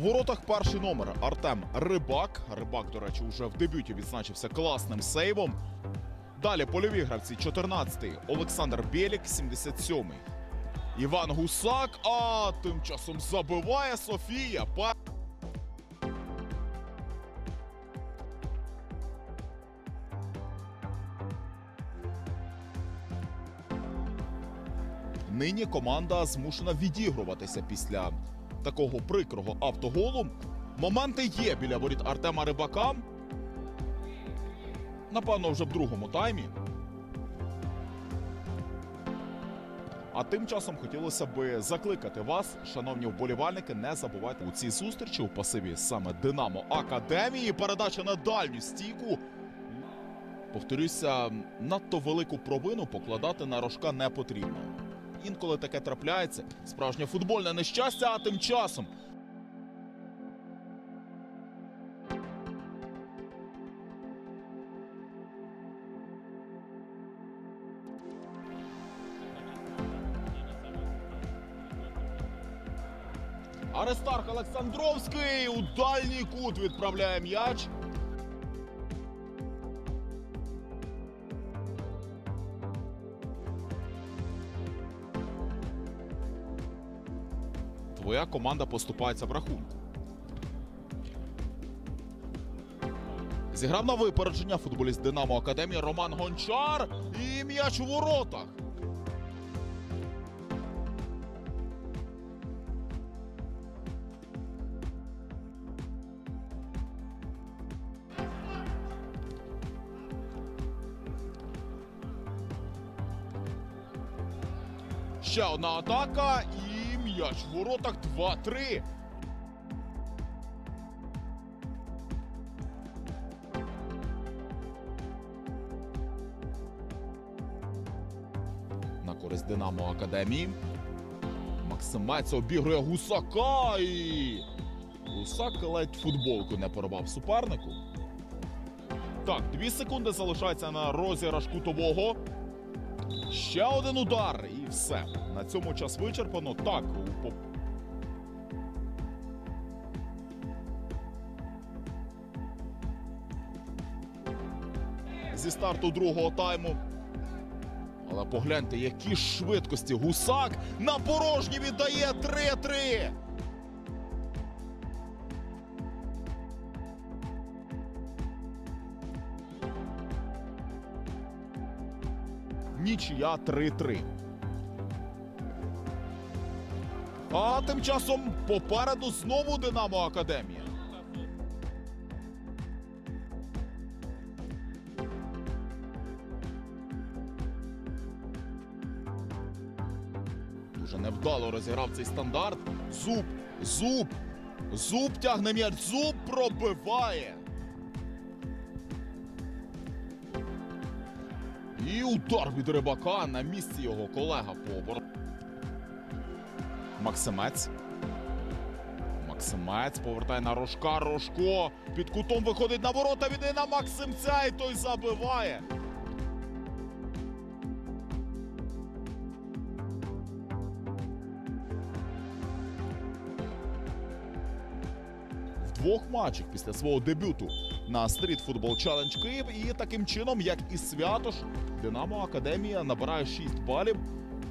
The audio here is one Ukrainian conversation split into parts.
В воротах перший номер Артем Рибак. Рибак, до речі, уже в дебюті відзначився класним сейвом. Далі польові гравці 14-й Олександр Бєлік, 77-й. Іван Гусак. А тим часом забиває Софія. Нині команда змушена відігруватися після такого прикрого автоголу. Моменти є біля воріт Артема Рибака. Напевно, вже в другому таймі. А тим часом хотілося би закликати вас, шановні вболівальники, не забувайте у цій зустрічі у пасиві саме Динамо Академії. Передача на дальню стійку. Повторюся, надто велику провину покладати на рожка не потрібно. Інколи таке трапляється. Справжнє футбольне нещастя, а тим часом. Аристарх Олександровський у дальній кут відправляє м'яч. Твоя команда поступається в рахунку. Зіграв на випередження футболіст Динамо Академії Роман Гончар і м'яч у воротах. Ще одна атака м'яч в воротах 2-3. На користь Динамо Академії. Максимець обігрує гусака і. Гусак ледь футболку не порвав супернику. Так, дві секунди залишається на розіграш кутового. Ще один удар, все. На цьому час вичерпано. Так, зі старту другого тайму. Але погляньте, які швидкості гусак на порожні віддає 3-3. Нічия 3-3. А тим часом попереду знову Динамо Академія. Дуже невдало розіграв цей стандарт. Зуб, зуб, зуб тягне м'яч, зуб пробиває. І удар від рибака на місці його колега по обороні. Максимець. Максимець повертає на рожка. Рожко під кутом виходить на ворота. Він на Максимця і той забиває. В двох матчах після свого дебюту на Street Football Challenge Київ. І таким чином, як і Святош, Динамо Академія набирає 6 балів,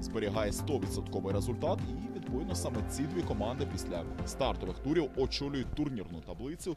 зберігає 100% результат. І відповідно саме ці дві команди після стартових турів очолюють турнірну таблицю